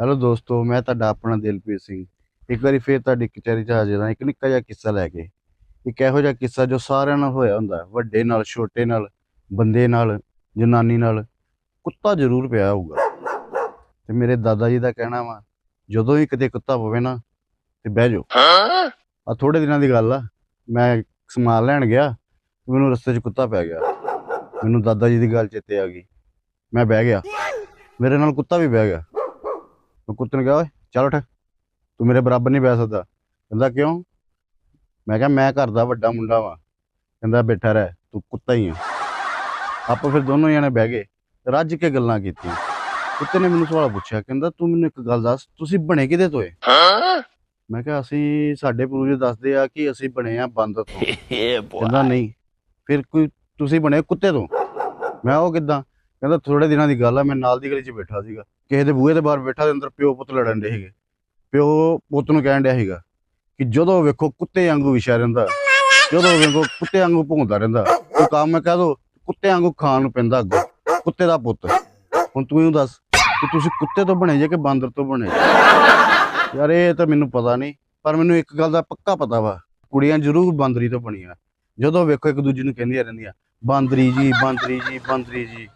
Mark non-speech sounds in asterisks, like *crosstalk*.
Hello ਦੋਸਤੋ, ਮੈਂ ਤੁਹਾਡਾ ਆਪਣਾ ਦਿਲਪ੍ਰੀਤ ਸਿੰਘ। ਇੱਕ ਵਾਰੀ ਫੇਰ ਤੁਹਾਡੀ ਕਚਹਿਰੀ 'ਚ ਹਾਜ਼ਰ ਹਾਂ, ਇੱਕ ਨਿੱਕਾ ਜਿਹਾ ਕਿੱਸਾ ਲੈ ਕੇ। ਇੱਕ ਇਹੋ ਜਿਹਾ ਕਿੱਸਾ ਜੋ ਸਾਰਿਆਂ ਨਾਲ ਹੋਇਆ ਹੁੰਦਾ, ਵੱਡੇ ਨਾਲ, ਛੋਟੇ ਨਾਲ, ਬੰਦੇ ਨਾਲ, ਜਨਾਨੀ ਨਾਲ, ਕੁੱਤਾ ਜ਼ਰੂਰ ਪਿਆ ਹੋਊਗਾ। ਤੇ ਮੇਰੇ ਦਾਦਾ ਜੀ ਦਾ ਕਹਿਣਾ ਵਾ, ਜਦੋਂ ਵੀ ਕਿਤੇ ਕੁੱਤਾ ਪਵੇ ਨਾ, ਤੇ ਬਹਿ ਜਾਓ। ਆ ਥੋੜੇ ਦਿਨਾਂ ਦੀ ਗੱਲ ਆ, ਮੈਂ ਸਮਾਨ ਲੈਣ ਗਿਆ ਮੈਨੂੰ ਰਸਤੇ 'ਚ ਕੁੱਤਾ ਪੈ ਗਿਆ। ਮੈਨੂੰ ਦਾਦਾ ਜੀ ਦੀ ਗੱਲ ਚੇਤੇ ਆ ਗਈ। ਮੈਂ ਬਹਿ ਗਿਆ। ਮੇਰੇ ਨਾਲ ਕੁੱਤਾ ਵੀ ਬਹਿ ਗਿਆ। ਕੁੱਤੇ ਨੂੰ ਕਿਹਾ ਓਏ ਚੱਲ ਉੱਠ। ਤੂੰ ਮੇਰੇ ਬਰਾਬਰ ਨਹੀਂ ਬਹਿ ਸਕਦਾ। ਕਹਿੰਦਾ ਕਿਉਂ? ਮੈਂ ਕਿਹਾ ਮੈਂ ਘਰ ਦਾ ਵੱਡਾ ਮੁੰਡਾ ਵਾਂ। ਕਹਿੰਦਾ ਬੈਠਾ ਰਹਿ ਤੂੰ ਕੁੱਤਾ ਹੀ ਆ। ਆਪਾਂ ਫਿਰ ਦੋਨੋਂ ਜਣੇ ਬਹਿ ਗਏ ਰੱਜ ਕੇ ਗੱਲਾਂ ਕੀਤੀਆਂ। ਕੁੱਤੇ ਨੇ ਮੈਨੂੰ ਸਵਾਲ ਪੁੱਛਿਆ ਕਹਿੰਦਾ ਤੂੰ ਮੈਨੂੰ ਇੱਕ ਗੱਲ ਦੱਸ ਤੁਸੀਂ ਬਣੇ ਕਿਹਦੇ ਤੋਂ ਏ? ਮੈਂ ਕਿਹਾ ਅਸੀਂ ਸਾਡੇ ਪੂਰਵਜ ਦੱਸਦੇ ਆ ਕਿ ਅਸੀਂ ਬਣੇ ਆ ਬਾਂਦਰ ਤੋਂ। *laughs* ਕਹਿੰਦਾ ਨਹੀਂ ਫਿਰ ਕੋਈ ਤੁਸੀਂ ਬਣੇ ਕੁੱਤੇ ਤੋਂ? ਮੈਂ ਉਹ ਕਿੱਦਾਂ? ਕਹਿੰਦਾ ਥੋੜੇ ਦਿਨਾਂ ਦੀ ਗੱਲ ਆ, ਮੈਂ ਨਾਲ ਦੀ ਗਲੀ 'ਚ ਬੈਠਾ ਸੀਗਾ। ਕਿਸੇ ਦੇ ਬੂਹੇ ਦੇ ਬਾਹਰ ਬੈਠਾ ਦੇ ਅੰਦਰ ਪਿਓ ਪੁੱਤ ਲੜਨ ਦੇ ਸੀਗੇ। ਪਿਓ ਪੁੱਤ ਨੂੰ ਕਹਿਣ ਡਿਆ ਸੀਗਾ ਕਿ ਜਦੋਂ ਵੇਖੋ ਕੁੱਤੇ ਵਾਂਗੂ ਵਿਛਿਆ ਰਹਿੰਦਾ, ਜਦੋਂ ਵੇਖੋ ਕੁੱਤੇ ਵਾਂਗੂ ਭੌਂਦਾ ਰਹਿੰਦਾ, ਕੋਈ ਕੰਮ ਮੈਂ ਕਹਿ ਦੋ, ਕੁੱਤੇ ਵਾਂਗੂ ਖਾਣ ਨੂੰ ਪੈਂਦਾ ਅੱਗੋਂ, ਕੁੱਤੇ ਦਾ ਪੁੱਤ। ਹੁਣ ਤੂੰ ਇਹਨੂੰ ਦੱਸ ਕਿ ਤੁਸੀਂ ਕੁੱਤੇ ਤੋਂ ਬਣੇ ਜੇ ਕਿ ਬਾਂਦਰ ਤੋਂ ਬਣੇ? ਯਾਰ ਇਹ ਤਾਂ ਮੈਨੂੰ ਪਤਾ ਨਹੀਂ, ਪਰ ਮੈਨੂੰ ਇੱਕ ਗੱਲ ਦਾ ਪੱਕਾ ਪਤਾ ਵਾ, ਕੁੜੀਆਂ ਜ਼ਰੂਰ ਬਾਂਦਰੀ ਤੋਂ ਬਣੀਆਂ। ਜਦੋਂ ਵੇਖੋ ਇੱਕ ਦੂਜੇ ਨੂੰ ਕਹਿੰਦੀਆਂ ਰਹਿੰਦੀਆਂ, ਬਾਂਦਰੀ ਜੀ ਬਾਂਦਰੀ ਜੀ ਬਾਂਦਰੀ ਜੀ।